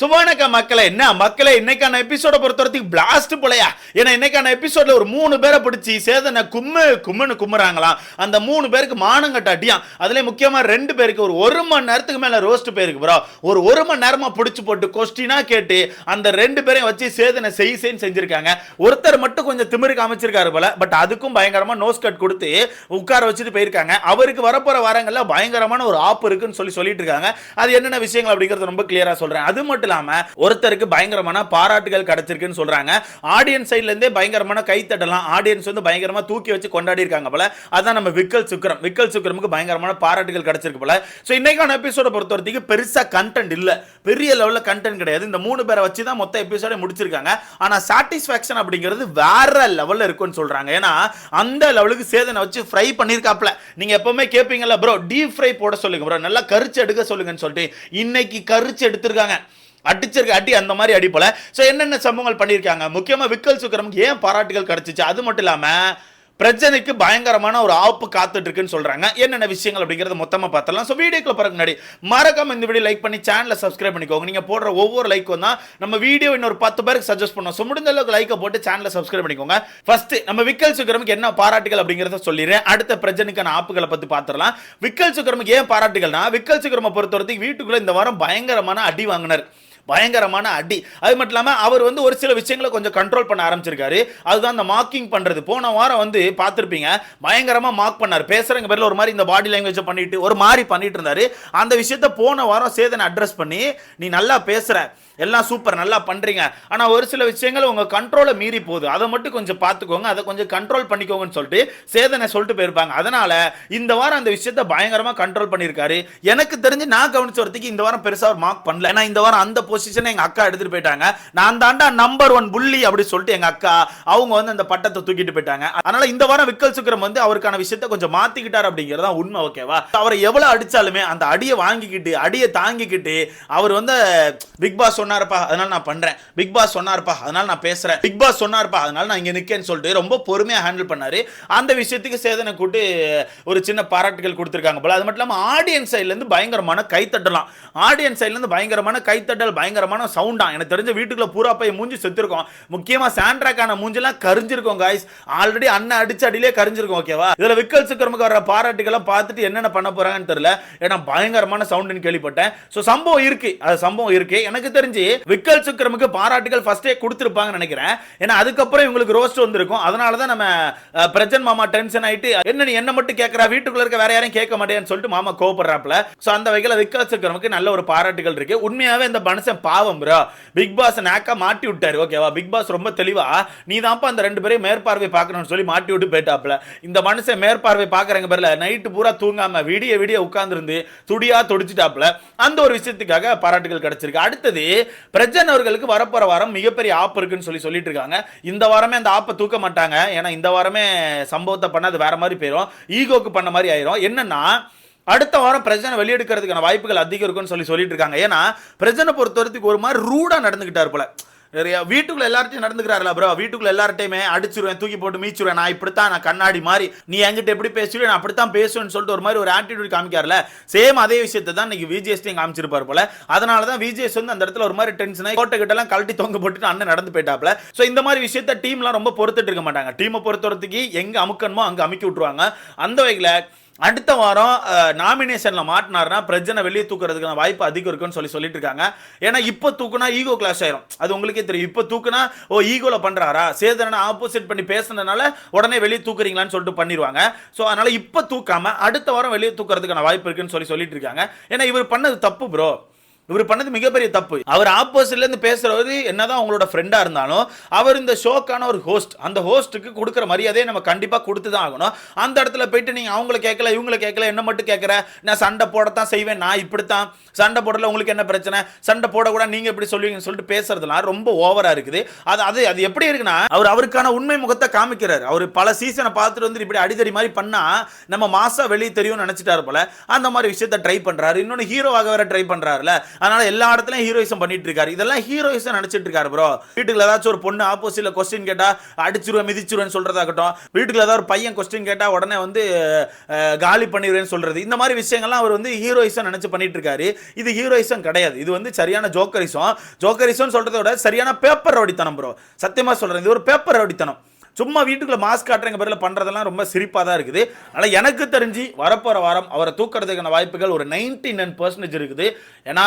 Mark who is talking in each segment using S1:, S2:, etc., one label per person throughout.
S1: சுபானக்க மக்களை என்ன மக்களை இன்னைக்கான எபிசோட பொறுத்த வரைக்கும் பிளாஸ்ட் போலையா? ஏன்னா இன்னைக்கான எபிசோட்ல ஒரு மூணு பேரை பிடிச்சி சேதனை கும்மு கும்முன்னு கும்முறாங்களாம். அந்த மூணு பேருக்கு மானங்கட்ட அடியான். அதுல முக்கியமா ரெண்டு பேருக்கு ஒரு ஒரு மணி நேரத்துக்கு மேல ரோஸ்ட் போயிருக்கு ப்ரோ ஒரு ஒரு மணி நேரமா பிடிச்சி போட்டு கொஸ்டினா கேட்டு அந்த ரெண்டு பேரையும் வச்சு சேதனை செய் செய்ன்னு செஞ்சிருக்காங்க. ஒருத்தர் மட்டும் கொஞ்சம் திமிரு காமிச்சிருக்காரு போல பட் அதுக்கும் பயங்கரமா நோஸ் கட் கொடுத்து உட்கார வச்சுட்டு போயிருக்காங்க. அவருக்கு வரப்போற வாரங்கள்ல பயங்கரமான ஒரு ஆப் இருக்குன்னு சொல்லி சொல்லிட்டு இருக்காங்க. அது என்னென்ன விஷயங்கள் அப்படிங்கறது ரொம்ப கிளியரா சொல்றேன். அது மட்டும் இல்லாம ஒருத்தருக்கு பயங்கரமான பாராட்டுகள் கிடைச்சிருக்குன்னு சொல்றாங்க. ஆடியன்ஸ் சைட்ல இருந்தே பயங்கரமான கைத்தட்டலாம். ஆடியன்ஸ் வந்து பயங்கரமா தூக்கி வச்சு கொண்டாடி இருக்காங்க போல. அதான் நம்ம விக்கல் சுக்கரம். விக்கல் சுக்கரமுக்கு பயங்கரமான பாராட்டுகள் கிடைச்சிருக்கு போல. ஸோ இன்னைக்கான எபிசோட பொறுத்த வரைக்கும் பெருசா கண்டென்ட் இல்ல. பெரிய லெவல்ல கண்டென்ட் கிடையாது. இந்த மூணு பேரை வச்சு தான் மொத்த எபிசோட முடிச்சிருக்காங்க. ஆனா சாட்டிஸ்ஃபேக்ஷன் அப்படிங்கிறது வேற லெவல்ல இருக்கும்னு சொல்றாங்க. ஏன்னா அந்த லெவலுக்கு சேதனை வச்சு ஃப்ரை பண்ணிருக்காப்ல நீங்க எப்பவுமே கேட்பீங்கல்ல ப்ரோ டீப் ஃப்ரை போட சொல்லுங்க ப்ரோ நல்லா கரிச்சு எடுக்க சொல்லுங்கன்னு சொல்லிட்டு இன்னைக்கு கரிச்சு எடுத்திருக்காங்க. அடிச்சிருக்க அடி அந்த மாதிரி அடிப்பல ஸோ என்னென்ன சம்பவங்கள் பண்ணியிருக்காங்க? முக்கியமாக விக்கல் சுக்கரமுக்கு ஏன் பாராட்டுகள் கிடைச்சிச்சு? அது மட்டும் இல்லாமல் பிரச்சனைக்கு பயங்கரமான ஒரு ஆப்பு காத்துட்டு இருக்குன்னு சொல்றாங்க. என்னென்ன விஷயங்கள் அப்படிங்கறத மொத்தமா பார்த்தலாம் ஸோ வீடியோக்கு பிறகு முன்னாடி மறக்காம இந்த வீடியோ லைக் பண்ணி சேனலை சப்ஸ்கிரைப் பண்ணிக்கோங்க. நீங்க போடுற ஒவ்வொரு லைக்கும் தான் நம்ம வீடியோ இன்னொரு பத்து பேருக்கு சஜஸ்ட் பண்ணோம். ஸோ முடிஞ்ச அளவுக்கு லைக்கை போட்டு சேனலை சப்ஸ்கிரைப் பண்ணிக்கோங்க. ஃபர்ஸ்ட் நம்ம விக்கல் சுக்கரமுக்கு என்ன பாராட்டுகள் அப்படிங்கறத சொல்லிடுறேன். அடுத்த பிரச்சனைக்கான ஆப்புகளை பத்தி பார்த்துடலாம் விக்கல் சுக்கரமுக்கு ஏன் பாராட்டுகள்னா விக்கல் சுக்கரமை பொறுத்த வரைக்கும் வீட்டுக்குள்ள இந்த வாரம் பயங்கரமான அடி வாங்கினார். பயங்கரமான அடி. அது மட்டும் இல்லாமல் அவர் வந்து ஒரு சில விஷயங்களை கொஞ்சம் கண்ட்ரோல் பண்ண ஆரம்பிச்சிருக்காரு. அதுதான் அந்த மார்க்கிங் பண்ணுறது போன வாரம் வந்து பார்த்துருப்பீங்க பயங்கரமாக மார்க் பண்ணார். பேசுகிறங்க பேரில் ஒரு மாதிரி இந்த பாடி லாங்குவேஜை பண்ணிட்டு ஒரு மாதிரி பண்ணிட்டு இருந்தாரு. அந்த விஷயத்த போன வாரம் சேதனை அட்ரஸ் பண்ணி நீ நல்லா பேசுகிற எல்லாம் சூப்பர் நல்லா பண்ணுறீங்க ஆனால் ஒரு சில விஷயங்கள் உங்கள் கண்ட்ரோலை மீறி போகுது. அதை மட்டும் கொஞ்சம் பார்த்துக்கோங்க. அதை கொஞ்சம் கண்ட்ரோல் பண்ணிக்கோங்கன்னு சொல்லிட்டு சேதனை சொல்லிட்டு போயிருப்பாங்க. அதனால் இந்த வாரம் அந்த விஷயத்தை பயங்கரமாக கண்ட்ரோல் பண்ணியிருக்காரு. எனக்கு தெரிஞ்சு நான் கவனிச்ச வரத்துக்கு இந்த வாரம் பெருசாக மார்க் பண்ணல. ஏன்னா இந்த வாரம் அந்த பொசிஷனை எங்க அக்கா எடுத்துகிட்டு போயிட்டாங்க. நான் தாண்டா நம்பர் ஒன் புள்ளி அப்படி சொல்லிட்டு எங்கள் அக்கா அவங்க வந்து அந்த பட்டத்தை தூக்கிட்டு போயிட்டாங்க. அதனால இந்த வாரம் விக்கல் சுக்கரம் வந்து அவருக்கான விஷயத்தை கொஞ்சம் மாற்றிக்கிட்டார் அப்படிங்கிறது உண்மை ஓகேவா அவரை எவ்வளோ அடித்தாலுமே அந்த அடியை வாங்கிக்கிட்டு அடியை தாங்கிக்கிட்டு அவர் வந்து பிக் பாஸ் சொன்னார்ப்பா அதனால நான் பண்ணுறேன் பிக் பாஸ் சொன்னார்ப்பா அதனால நான் பேசுகிறேன் பிக் பாஸ் சொன்னார்ப்பா அதனால நான் இங்கே நிற்கேன்னு சொல்லிட்டு ரொம்ப பொறுமையாக ஹேண்டில் பண்ணார். அந்த விஷயத்துக்கு சேதனை கூட்டு ஒரு சின்ன பாராட்டுகள் கொடுத்துருக்காங்க போல. அது மட்டும் இல்லாமல் ஆடியன்ஸ் சைட்லேருந்து பயங்கரமான கைத்தட்டலாம். ஆடியன்ஸ் சைட்லேருந்து பயங்கரமான கைத்தட்டல் பயங்கரமான சவுண்டா எனக்கு தெரிஞ்ச வீட்டுக்குள்ள பூரா போய் மூஞ்சி செத்துருக்கோம். முக்கியமா சாண்ட்ராக்கான மூஞ்செல்லாம் கரிஞ்சிருக்கும் காய்ஸ் ஆல்ரெடி அண்ணன் அடிச்ச அடியிலே கரிஞ்சிருக்கும் ஓகேவா இதுல விக்கல் சிக்கரமுக்கு வர பாராட்டுகளை பார்த்துட்டு என்னென்ன பண்ண போறாங்கன்னு தெரியல. ஏன்னா பயங்கரமான சவுண்டுன்னு கேள்விப்பட்டேன். ஸோ சம்பவம் இருக்கு. அது சம்பவம் இருக்கு. எனக்கு தெரிஞ்சு விக்கல் சிக்கரமுக்கு பாராட்டுகள் ஃபர்ஸ்டே கொடுத்துருப்பாங்கன்னு நினைக்கிறேன். ஏன்னா அதுக்கப்புறம் இவங்களுக்கு ரோஸ்ட் வந்திருக்கும். அதனால தான் நம்ம பிரஜன் மாமா டென்ஷன் ஆயிட்டு என்ன நீ என்ன மட்டும் கேட்கறா வீட்டுக்குள்ள இருக்க வேற யாரையும் கேட்க மாட்டேன்னு சொல்லிட்டு மாமா கோவப்படுறாப்ல ஸோ அந்த வகையில் விக்கல் சிக்கரமுக்கு நல்ல ஒரு பாராட்டுகள் இருக்கு. உண்மையாவே இந்த மனுஷன் பாவம் ப்ரோ பிக் பாஸ் நாக்கா மாட்டி விட்டாரு ஓகேவா பிக் பாஸ் ரொம்ப தெளிவா நீ தான்ப்பா அந்த ரெண்டு பேரையும் மேற்பார்வை பார்க்கணும்னு சொல்லி மாட்டி விட்டு போயிட்டாப்ல இந்த மனுஷன் மேற்பார்வை பார்க்குறங்க பேரில் நைட்டு பூரா தூங்காம விடிய விடிய உட்கார்ந்துருந்து துடியா துடிச்சிட்டாப்ல அந்த ஒரு விஷயத்துக்காக பாராட்டுகள் கிடைச்சிருக்கு. அடுத்தது பிரஜன் அவர்களுக்கு வரப்போற வாரம் மிகப்பெரிய ஆப் இருக்குன்னு சொல்லி சொல்லிட்டு இருக்காங்க இந்த வாரமே அந்த ஆப்பை தூக்க மாட்டாங்க. ஏன்னா இந்த வாரமே சம்பவத்தை பண்ண அது வேற மாதிரி போயிடும் ஈகோக்கு பண்ண மாதிரி ஆயிரும். என்னன்னா அடுத்த வாரம் பிரச்சனை வெளியெடுக்கிறதுக்கான வாய்ப்புகள் அதிகம் இருக்குன்னு சொல்லி சொல்லிட்டு இருக்காங்க. ஏன்னா பிரச்சனை பொறுத்த வரைக்கும் ஒரு மாதிரி ரூடாக நடந்துகிட்டார் போல. நிறைய வீட்டுக்குள்ள எல்லார்ட்டையும் நடந்துக்கிறாருல ப்ரோ வீட்டுக்குள்ள எல்லார்ட்டையுமே அடிச்சிருவேன் தூக்கி போட்டு மீச்சிருவேன். நான் இப்படித்தான் நான் கண்ணாடி மாதிரி. நீ என்கிட்ட எப்படி பேசுவேன் நான் அப்படித்தான் பேசுவேன்னு சொல்லிட்டு ஒரு மாதிரி ஒரு ஆட்டிடியூட் காமிக்காருல சேம் அதே விஷயத்தை தான் இன்னைக்கு விஜிஎஸ்டையும் காமிச்சிருப்பார் போல. அதனால தான் விஜிஎஸ் வந்து அந்த இடத்துல ஒரு மாதிரி டென்ஷன் ஆகி கோட்டை கிட்ட எல்லாம் கழட்டி தொங்க போட்டுட்டு அண்ணன் நடந்து போயிட்டாப்ல ஸோ இந்த மாதிரி விஷயத்த டீம்லாம் ரொம்ப பொறுத்துட்டு இருக்க மாட்டாங்க. டீமை பொறுத்தவரைக்கு எங்கே அமுக்கணுமோ அங்கே அமுக்கி விட்டுருவாங்க. அந்த வகையில் அடுத்த வாரம் நாமினேஷனில் மாட்டினார்னா பிரச்சனை வெளியே தூக்குறதுக்கான வாய்ப்பு அதிகம் இருக்குன்னு சொல்லி சொல்லிட்டு இருக்காங்க. ஏன்னா இப்போ தூக்குனா ஈகோ கிளாஸ் ஆயிரும். அது உங்களுக்கே தெரியும். இப்போ தூக்குனா ஓ ஈகோவில் பண்ணுறாரா சேதனை ஆப்போசிட் பண்ணி பேசுனதுனால உடனே வெளியே தூக்குறீங்களான்னு சொல்லிட்டு பண்ணிடுவாங்க ஸோ அதனால் இப்போ தூக்காமல் அடுத்த வாரம் வெளியே தூக்குறதுக்கான வாய்ப்பு இருக்குன்னு சொல்லி சொல்லிட்டு இருக்காங்க. ஏன்னா இவர் பண்ணது தப்பு ப்ரோ இவர் பண்ணது மிகப்பெரிய தப்பு. அவர் ஆப்போசிட்ல இருந்து பேசுறவர் என்னதான் அவங்களோட ஃப்ரெண்டா இருந்தாலும் அவர் இந்த ஷோக்கான ஒரு ஹோஸ்ட் அந்த ஹோஸ்ட்டுக்கு கொடுக்குற மரியாதையை நம்ம கண்டிப்பா கொடுத்து தான் ஆகணும். அந்த இடத்துல போயிட்டு நீங்க அவங்கள கேட்கல இவங்கள கேட்கல என்ன மட்டும் கேட்கற? நான் சண்டை போடத்தான் செய்வேன் நான் இப்படித்தான். சண்டை போடல உங்களுக்கு என்ன பிரச்சனை? சண்டை போடக்கூட நீங்க எப்படி சொல்லுவீங்கன்னு சொல்லிட்டு பேசுறதுலாம் ரொம்ப ஓவரா இருக்குது. அது அது அது எப்படி இருக்குன்னா அவர் அவருக்கான உண்மை முகத்தை காமிக்கிறார். அவர் பல சீசனை பார்த்துட்டு வந்து இப்படி அடிதடி மாதிரி பண்ணா நம்ம மாசா வெளியே தெரியும்னு நினைச்சிட்டாரு போல. அந்த மாதிரி விஷயத்த ட்ரை பண்றாரு. இன்னொன்று ஹீரோவாக வேற ட்ரை பண்றாருல. அதனால எல்லா இடத்துலயும் ஹீரோயிசம் பண்ணிட்டு இருக்காரு இதெல்லாம் ஹீரோயிசம் நினைச்சிட்டு இருக்காரு ப்ரோ வீட்டுக்குள்ள ஏதாச்சும் ஒரு பொண்ணு ஆப்போசிட்ல கொஸ்டின் கேட்டா அடிச்சிருவேன் மிதிச்சிருவேன் சொல்றதாகட்டும். வீட்டுக்குள்ள ஏதாவது ஒரு பையன் கொஸ்டின் கேட்டா உடனே வந்து காலி பண்ணிடுவேன் சொல்றது. இந்த மாதிரி விஷயங்கள்லாம் அவர் வந்து ஹீரோயிசம் நினைச்சு பண்ணிட்டு இருக்காரு இது ஹீரோயிசம் கிடையாது. இது வந்து சரியான ஜோக்கரிசம் ஜோக்கரிசம் சொல்றதை விட சரியான பேப்பர் ரவுடித்தனம் ப்ரோ சத்தியமா சொல்றேன். இது ஒரு பேப்பர் ரவுடித்தனம். சும்மா வீட்டுக்குள்ள மாஸ்க் காட்டுறங்க பேரில் பண்ணுறதெல்லாம் ரொம்ப சிரிப்பாக தான் இருக்குது. ஆனால் எனக்கு தெரிஞ்சு வரப்போகிற வாரம் அவரை தூக்குறதுக்கான வாய்ப்புகள் ஒரு நைன்டி நைன் பர்சன்டேஜ் இருக்குது. ஏன்னா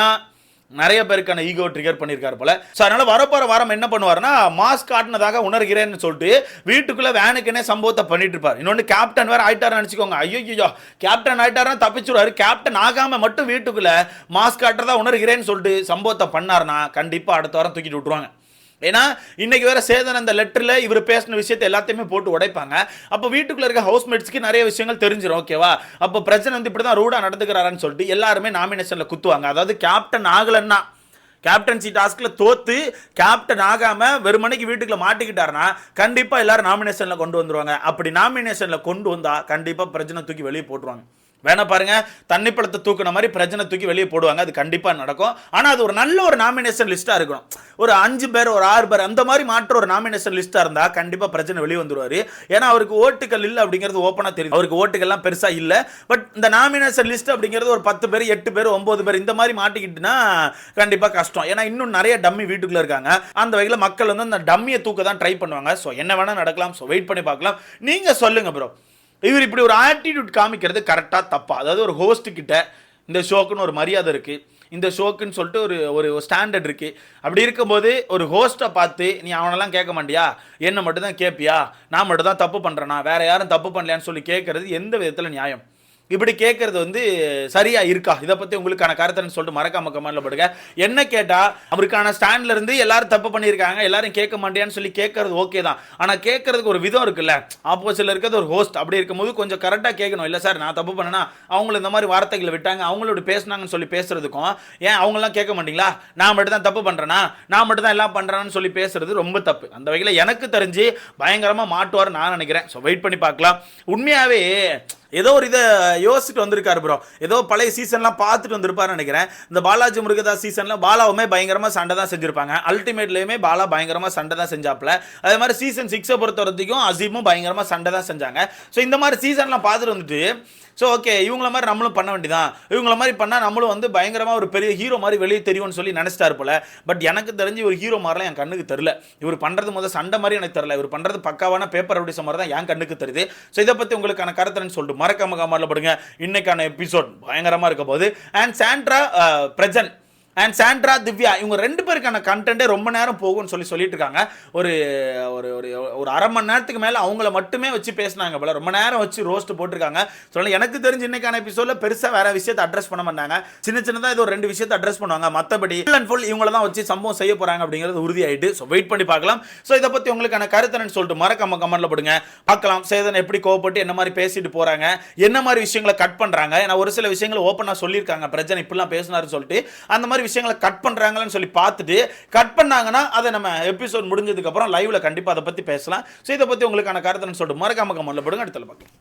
S1: நிறைய பேருக்கான ஈகோ ட்ரிகர் பண்ணியிருக்காரு போல. ஸோ அதனால் வரப்போகிற வாரம் என்ன பண்ணுவாருன்னா மாஸ்க் காட்டினதாக உணர்கிறேன்னு சொல்லிட்டு வீட்டுக்குள்ளே வேனுக்குன்னே சம்பவத்தை பண்ணிட்டு இருப்பார் இன்னொன்று கேப்டன் வேறு ஆயிட்டார்னு நினச்சிக்கோங்க. ஐயோ ஐயோ கேப்டன் ஆயிட்டார்னா தப்பிச்சுடுவாரு கேப்டன் ஆகாமல் மட்டும் வீட்டுக்குள்ளே மாஸ்க் காட்டுறதா உணர்கிறேன்னு சொல்லிட்டு சம்பவத்தை பண்ணாருன்னா கண்டிப்பாக அடுத்த வாரம் தூக்கிட்டு விட்டுருவாங்க. ஏன்னா இன்னைக்கு வேற சேதன் அந்த லெட்டரில் இவர் பேசின விஷயத்தை எல்லாத்தையுமே போட்டு உடைப்பாங்க. அப்போ வீட்டுக்குள்ள இருக்க ஹவுஸ்மேட்ஸ்க்கு நிறைய விஷயங்கள் தெரிஞ்சிடும் ஓகேவா அப்போ பிரச்சனை வந்து இப்படி தான் ரூடாக நடந்துக்கிறாருன்னு சொல்லிட்டு எல்லாருமே நாமினேஷனில் குத்துவாங்க. அதாவது கேப்டன் ஆகலன்னா கேப்டன்சி டாஸ்கில் தோத்து கேப்டன் ஆகாம வெறுமனைக்கு வீட்டுக்குள்ள மாட்டிக்கிட்டாருன்னா கண்டிப்பாக எல்லாரும் நாமினேஷனில் கொண்டு வந்துருவாங்க. அப்படி நாமினேஷனில் கொண்டு வந்தால் கண்டிப்பாக பிரச்சனை தூக்கி வெளியே போட்டுருவாங்க. வேணா பாருங்க தண்ணி பழத்தை தூக்குன மாதிரி பிரச்சனை தூக்கி வெளியே போடுவாங்க அது கண்டிப்பாக நடக்கும். ஆனால் அது ஒரு நல்ல ஒரு நாமினேஷன் லிஸ்ட்டாக இருக்கணும். ஒரு அஞ்சு பேர் ஒரு ஆறு பேர் அந்த மாதிரி மாற்ற ஒரு நாமினேஷன் லிஸ்ட்டாக இருந்தால் கண்டிப்பாக பிரச்சனை வெளியே வந்துடுவார் ஏன்னா அவருக்கு ஓட்டுகள் இல்லை அப்படிங்கிறது ஓப்பனாக தெரியும் அவருக்கு ஓட்டுகள்லாம் பெருசாக இல்லை. பட் இந்த நாமினேஷன் லிஸ்ட் அப்படிங்கிறது ஒரு பத்து பேர் எட்டு பேர் ஒம்பது பேர் இந்த மாதிரி மாட்டிக்கிட்டுனா கண்டிப்பாக கஷ்டம். ஏன்னா இன்னும் நிறைய டம்மி வீட்டுக்குள்ளே இருக்காங்க. அந்த வகையில் மக்கள் வந்து அந்த டம்மியை தூக்க தான் ட்ரை பண்ணுவாங்க. ஸோ என்ன வேணால் நடக்கலாம். ஸோ வெயிட் பண்ணி பார்க்கலாம். நீங்கள் சொல்லுங்கள் ப்ரோ இவர் இப்படி ஒரு ஆட்டிடியூட் காமிக்கிறது கரெக்டாக தப்பா. அதாவது ஒரு ஹோஸ்ட் கிட்ட இந்த ஷோக்குன்னு ஒரு மரியாதை இருக்குது இந்த ஷோக்குன்னு சொல்லிட்டு ஒரு ஒரு ஸ்டாண்டர்ட் இருக்குது அப்படி இருக்கும்போது ஒரு ஹோஸ்ட்டை பார்த்து நீ அவனெல்லாம் கேட்க மாட்டியா? என்னை மட்டும் தான் கேட்பியா நான் மட்டும் தான் தப்பு பண்ணுறேனா வேறு யாரும் தப்பு பண்ணலையான்னு சொல்லி கேட்குறது எந்த விதத்தில் நியாயம்? இப்படி கேட்கறது வந்து சரியா இருக்கா? இதை பத்தி உங்களுக்கான கருத்துன்னு சொல்லிட்டு மறக்காம கமெண்ட்ல போடுங்க. என்ன கேட்டா அவருக்கான ஸ்டாண்ட்ல இருந்து எல்லாரும் தப்பு பண்ணியிருக்காங்க எல்லாரும் கேட்க மாட்டேன்னு சொல்லி கேட்கறது ஓகே தான். ஆனா கேட்கறதுக்கு ஒரு விதம் இருக்குல்ல. ஆப்போசிட்ல இருக்கிறது ஒரு ஹோஸ்ட் அப்படி இருக்கும்போது கொஞ்சம் கரெக்டா கேட்கணும். இல்ல சார் நான் தப்பு பண்ணனா அவங்கள இந்த மாதிரி வார்த்தைகளை விட்டாங்க அவங்களோட பேசுனாங்கன்னு சொல்லி பேசுறதுக்கும் ஏன் அவங்களாம் கேட்க மாட்டீங்களா? நான் மட்டும் தான் தப்பு பண்றேனா? நான் மட்டும் தான் எல்லாம் பண்றேன்னு சொல்லி பேசுறது ரொம்ப தப்பு. அந்த வகையில் எனக்கு தெரிஞ்சு பயங்கரமா மாட்டுவார் நான் நினைக்கிறேன். ஸோ வெயிட் பண்ணி பார்க்கலாம். உண்மையாவே ஏதோ ஒரு இதை யோசிச்சுட்டு வந்திருக்காரு ப்ரோ ஏதோ பழைய சீசன்லாம் பார்த்துட்டு வந்திருப்பாருன்னு நினைக்கிறேன். இந்த பாலாஜி முருகதாஸ் சீசனில் பாலாவுமே பயங்கரமாக சண்டை தான் செஞ்சுருப்பாங்க. அல்டிமேட்லேயுமே பாலா பயங்கரமாக சண்டை தான் செஞ்சாப்ல அதே மாதிரி சீசன் சிக்ஸை பொறுத்த வரைக்கும் அசீமும் பயங்கரமாக சண்டை தான் செஞ்சாங்க. ஸோ இந்த மாதிரி சீசன்லாம் பார்த்துட்டு வந்துட்டு ஸோ ஓகே இவங்கள மாதிரி நம்மளும் பண்ண வேண்டியதான் இவங்கள மாதிரி பண்ணால் நம்மளும் வந்து பயங்கரமாக ஒரு பெரிய ஹீரோ மாதிரி வெளியே தெரியும்னு சொல்லி நினச்சிட்டாரு போல. பட் எனக்கு தெரிஞ்சு ஒரு ஹீரோ மாதிரிலாம் என் கண்ணுக்கு தெரில இவர் பண்ணுறது முதல் சண்டை மாதிரி எனக்கு தெரில இவர் பண்ணுறது பக்காவான பேப்பர் அப்படிச மாதிரி தான் என் கண்ணுக்கு தெரியுது. ஸோ இதை பற்றி உங்களுக்கான கருத்துன்னு சொல்லிட்டு மறக்காம காமரில் படுங்க. இன்னைக்கான எபிசோட் பயங்கரமாக இருக்க போகுது. And Sandra Prajan and Sandra Divya இவங்க ரெண்டு பேருக்கான கண்டென்ட்டே ரொம்ப நேரம் போகும்னு சொல்லி சொல்லிட்டு இருக்காங்க ஒரு ஒரு ஒரு ஒரு அரை மணி நேரத்துக்கு மேலே அவங்கள மட்டுமே வச்சு பேசினாங்க போல. ரொம்ப நேரம் வச்சு ரோஸ்ட் போட்டிருக்காங்க. சொல்ல எனக்கு தெரிஞ்ச இன்னைக்கான எபிசோட பெருசாக வேற விஷயத்தை அட்ரஸ் பண்ண மாட்டாங்க. சின்ன சின்னதாக இது ஒரு ரெண்டு விஷயத்தை அட்ரஸ் பண்ணுவாங்க. மற்றபடி ஃபுல் அண்ட் ஃபுல் இவங்கள தான் வச்சு சம்பவம் செய்ய போகிறாங்க அப்படிங்கிறது உறுதியாயிட்டு. ஸோ வெயிட் பண்ணி பார்க்கலாம். ஸோ இதை பற்றி உங்களுக்கான கருத்தனன்னு சொல்லிட்டு மறக்காம கமெண்ட்ல போடுங்க. பார்க்கலாம். சேதன் எப்படி கோவப்பட்டு என்ன மாதிரி பேசிட்டு போகிறாங்க என்ன மாதிரி விஷயங்களை கட் பண்ணுறாங்க ஏன்னா ஒரு சில விஷயங்களை ஓப்பனாக சொல்லியிருக்காங்க. பிரச்சனை இப்படிலாம் பேசினாருன்னு சொல்லிட்டு. அந்த மாதிரி விஷயங்களை கட் பண்றாங்கன்னு சொல்லி பார்த்துட்டு கட் பண்ணாங்கன்னா அதை நம்ம எபிசோட் முடிஞ்சதுக்கப்புறம் லைவில் லைவ்ல கண்டிப்பா அதை பத்தி பேசலாம். ஸோ இதை பத்தி உங்களுக்கான கருத்துன்னு சொல்லிட்டு மறக்காம கமெண்ட்ல போடுங்க. அடுத்த பார்க்கலாம்.